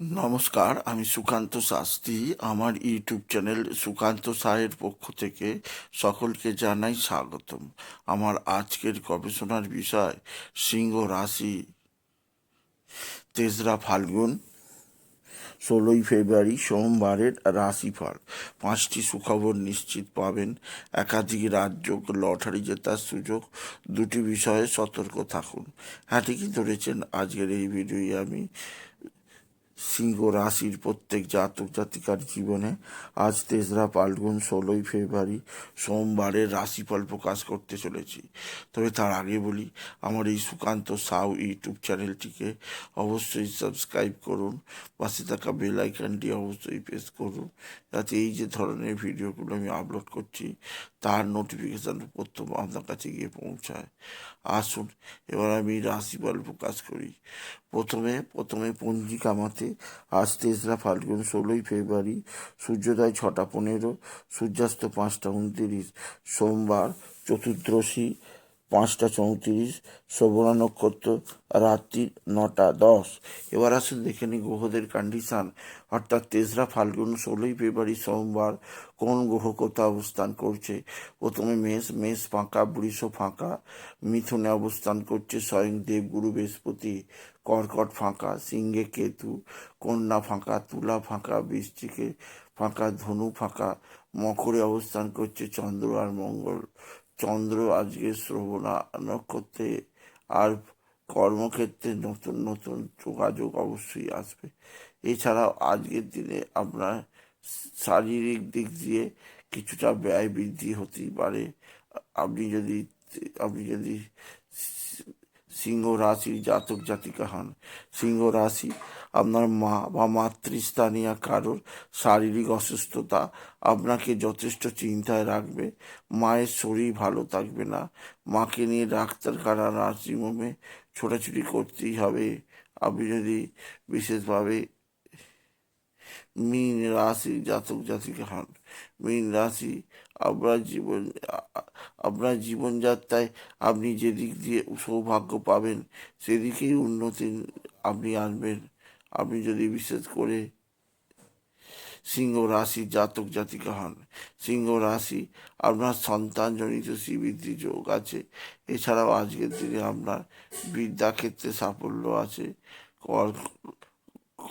নমস্কার, আমি সুকান্ত শাস্ত্রী। আমার ইউটিউব চ্যানেল সুকান্ত সায়ের পক্ষ থেকে সকলকে জানাই স্বাগতম। আমার আজকের গবেষণার বিষয়, সিংহ রাশি। তেসরা ফাল্গুন, ষোলোই ফেব্রুয়ারি, সোমবারের রাশিফল। পাঁচটি সুখবর নিশ্চিত পাবেন। একাধিক রাজ্য লটারি জেতার সুযোগ, দুটি বিষয়ে সতর্ক থাকুন। হ্যাঁ ঠিকই ধরেছেন। আজকের এই ভিডিওয়ে আমি সিংহ রাশির প্রত্যেক জাতক জাতিকার জীবনে আজ তেসরা ফাল্গুন ষোলোই ফেব্রুয়ারি সোমবারের রাশিফল প্রকাশ করতে চলেছি। তবে তার আগে বলি, আমার এই সুকান্ত সাউ ইউটিউব চ্যানেলটিকে অবশ্যই সাবস্ক্রাইব করুন, পাশে থাকা বেল আইকনটি অবশ্যই প্রেস করুন, যাতে এই যে ধরনের ভিডিওগুলো আমি আপলোড করছি, তার নোটিফিকেশান প্রথম আপনার কাছে গিয়ে পৌঁছায়। আসুন, এবার আমি রাশিফল প্রকাশ করি। প্রথমে প্রথমে পুঞ্জি কামাতে আজ তেসরা ফাল্গুন ষোলোই ফেব্রুয়ারি, সূর্যোদয় ছটা পনেরো, সূর্যাস্ত পাঁচটা উনত্রিশ, সোমবার চতুর্দশী পাঁচটা চৌত্রিশ শ্রবণা নক্ষত্র, রাত্রি নটা দশ। এবার আসুন দেখে নিই গ্রহদের কন্ডিশান অর্থাৎ তেসরা ফাল্গুন, ষোলোই ফেব্রুয়ারি, সোমবার কোন গ্রহ কোথা অবস্থান করছে? প্রথমে মেষ মেষ ফাঁকা, বৃষ ফাঁকা, মিথুনে অবস্থান করছে স্বয়ং দেবগুরু বৃহস্পতি, কর্কট ফাঁকা, সিংহে কেতু, কন্যা ফাঁকা, তুলা ফাঁকা বৃষ্টিকে ফাঁকা, ধনু ফাঁকা, মকরে অবস্থান করছে চন্দ্র আর মঙ্গল। চন্দ্র আজকে শ্রবণা নক্ষত্রে আর কর্মক্ষেত্রে নতুন নতুন যোগাযোগ অবশ্যই আসবে। এছাড়াও আজকের দিনে আপনার শারীরিক দিক দিয়ে কিছুটা ব্যয় বৃদ্ধি হতেই পারে। আপনি যদি আপনি যদি সিংহ রাশির জাতক জাতিকা হন। সিংহ রাশি আপনার মা বা মাতৃস্থানীয় কারোর শারীরিক অসুস্থতা আপনাকে যথেষ্ট চিন্তায় রাখবে। মায়ের শরীর ভালো থাকবে না। মাকে নিয়ে ডাক্তারখানা, নার্সিংহোমে ছোটাছুটি করতেই হবে। আপনি যদি বিশেষভাবে মীন রাশি জাতক জাতিকা হন। মীন রাশি, আপনার জীবন, আপনার জীবনযাত্রায় আপনি যেদিক দিয়ে সৌভাগ্য পাবেন, সেদিকেই উন্নতি আপনি আনবেন। আপনি যদি বিশেষ করে সিংহ রাশি জাতক জাতিকা হন। সিংহ রাশি, আপনার সন্তানজনিত শ্রীবৃদ্ধি যোগ আছে। এছাড়াও আজকের দিনে আপনার বিদ্যাক্ষেত্রে সাফল্য আছে।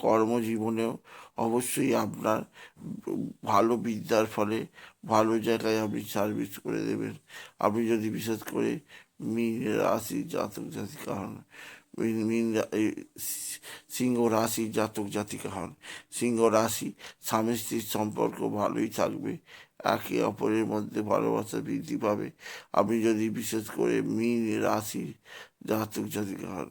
কর্মজীবনেও অবশ্যই আপনার ভালো বিদ্যার ফলে ভালো জায়গায় আপনি সার্ভিস করে দেবেন। আপনি যদি বিশেষ করে মীন রাশি, জাতক জাতিকা হন মীন সিংহ রাশি জাতক জাতিকা হন সিংহ রাশি স্বামী স্ত্রীর সম্পর্ক ভালোই থাকবে একে অপরের মধ্যে ভালোবাসা বৃদ্ধি পাবে আপনি যদি বিশেষ করে মীন রাশি জাতক জাতিকা হন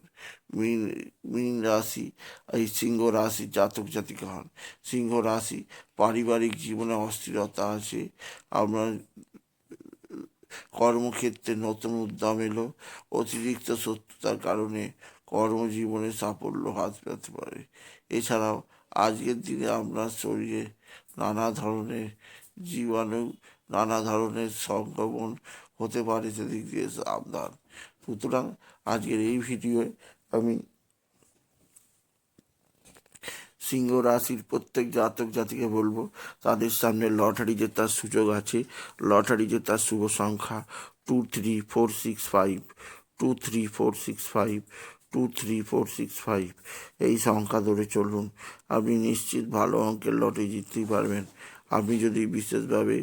মীন মীন রাশি এই সিংহ রাশি জাতক জাতিকা হন সিংহ রাশি পারিবারিক জীবনে অস্থিরতা আছে আপনার কর্মক্ষেত্রে নতুন উদ্যম এলো। অতিরিক্ত সত্যতার কারণে কর্মজীবনে সাফল্য হাত পেতে পারে। এছাড়াও আজকের দিনে আপনার শরীরে নানা ধরনের জীবাণু, নানা ধরনের সংক্রমণ হতে পারে সেদিক দিয়ে সাবধান। সুতরাং আজকের এই ভিডিওয়ে আমি সিংহ রাশির প্রত্যেক জাতক জাতিকে বলব, তাদের সামনে লটারি জেতার সুযোগ আছে। লটারি জেতার শুভ সংখ্যা two three four six five two three four six five two three four six five এই সংখ্যা ধরে চলুন। আপনি নিশ্চিত ভালো অঙ্কের লটারি জিততেই পারবেন। আপনি যদি বিশেষভাবে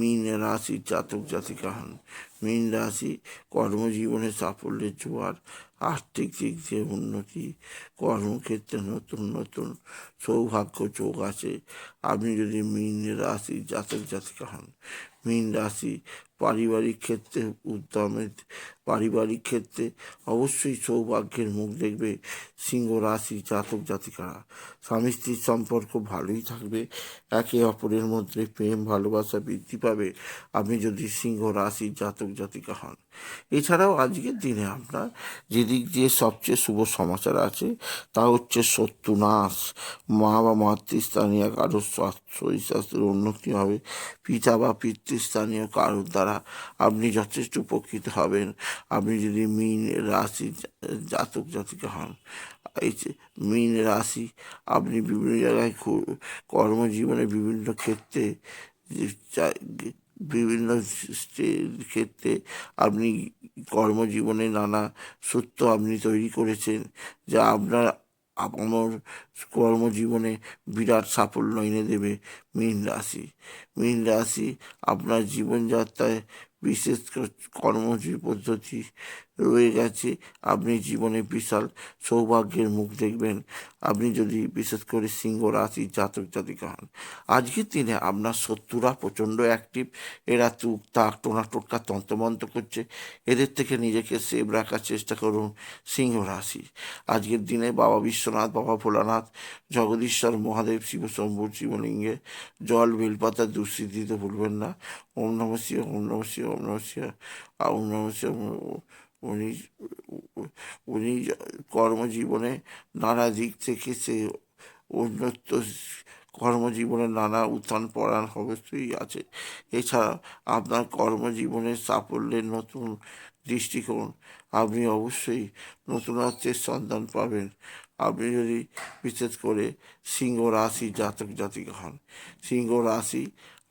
মিন রাশির জাতক জাতিকা হন মীন রাশি, কর্মজীবনে সাফল্যের জোয়ার, আর্থিক দিক দিয়ে উন্নতি, কর্মক্ষেত্রে নতুন নতুন সৌভাগ্য চোখ আছে। আপনি যদি মীন রাশি জাতক জাতিকা হন, মীন রাশি পারিবারিক ক্ষেত্রে উদ্যমের পারিবারিক ক্ষেত্রে অবশ্যই সৌভাগ্যের মুখ দেখবে সিংহ রাশি জাতক জাতিকারা। স্বামী স্ত্রীর সম্পর্ক ভালোই থাকবে, একে অপরের মধ্যে প্রেম, ভালোবাসা বৃদ্ধি পাবে। আপনি যদি সিংহ রাশি জাতক জাতিকা হন। এছাড়াও আজকের দিনে আপনার যেদিক দিয়ে সবচেয়ে শুভ সমাচার আছে, তা হচ্ছে শত্রু নাশ মা বা মাতৃস্থানীয় কারোর স্বাস্থ্য শরীর স্বাস্থ্যের উন্নতি হবে। পিতা বা পিতৃস্থানীয় কারোর দ্বারা আপনি যথেষ্ট উপকৃত হবেন। আপনি যদি মীন রাশি জাতক, জাতিকা হন, এই মীন রাশি, আপনি বিভিন্ন জায়গায় কর্মজীবনে বিভিন্ন ক্ষেত্রে বিভিন্ন ক্ষেত্রে আপনি কর্মজীবনে নানা সত্য আপনি তৈরি করেছেন, যা আপনার আমার কর্মজীবনে বিরাট সাফল্য এনে দেবে। মীন রাশি। মীন রাশি আপনার জীবনযাত্রায় বিশেষ করে, কর্মজীবী পদ্ধতি রয়ে গেছে। আপনি জীবনে বিশাল সৌভাগ্যের মুখ দেখবেন। আপনি যদি বিশেষ করে সিংহ রাশি জাতক জাতিকা হন, আজকের দিনে আপনার শত্রুরা প্রচণ্ড অ্যাক্টিভ এরা তুক তাক টোনা টোটকা, তন্ত্রমন্ত্র করছে। এদের থেকে নিজেকে সেভ রাখার চেষ্টা করুন সিংহ রাশি। আজকের দিনে বাবা বিশ্বনাথ, বাবা ভোলানাথ, জগদীশ্বর, মহাদেব, শিব, শম্ভু, শিবলিঙ্গে জল, বেলপাতা দুশ্রী দিতে ভুলবেন না। ওম নম শিব ওম নম শিব ওম নম শিব ওম নম শিব উনি উনি কর্মজীবনে নানা দিক থেকে সে উন্নত কর্মজীবনে নানা উত্থান পড়ান অবশ্যই আছে। এছাড়া আপনার কর্মজীবনের সাফল্যের নতুন দৃষ্টিকোণ আপনি অবশ্যই নতুনত্বের সন্ধান পাবেন। আপনি যদি বিশেষ করে সিংহ রাশি জাতক জাতিক হন, সিংহ রাশি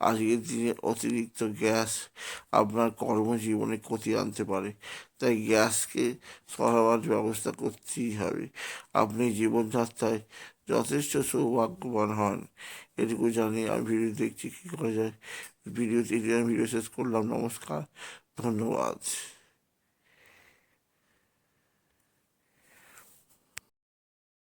আজকের দিনে অতিরিক্ত গ্যাস আপনার কর্মজীবনে ক্ষতি আনতে পারে। তাই গ্যাসকে সরাবার ব্যবস্থা করতেই হবে। আপনি জীবনযাত্রায় যথেষ্ট সৌভাগ্যবান হন। এটুকু জানি আমি ভিডিও দেখছি কী করা যায়। ভিডিও ভিডিও শেষ করলাম। নমস্কার। ধন্যবাদ।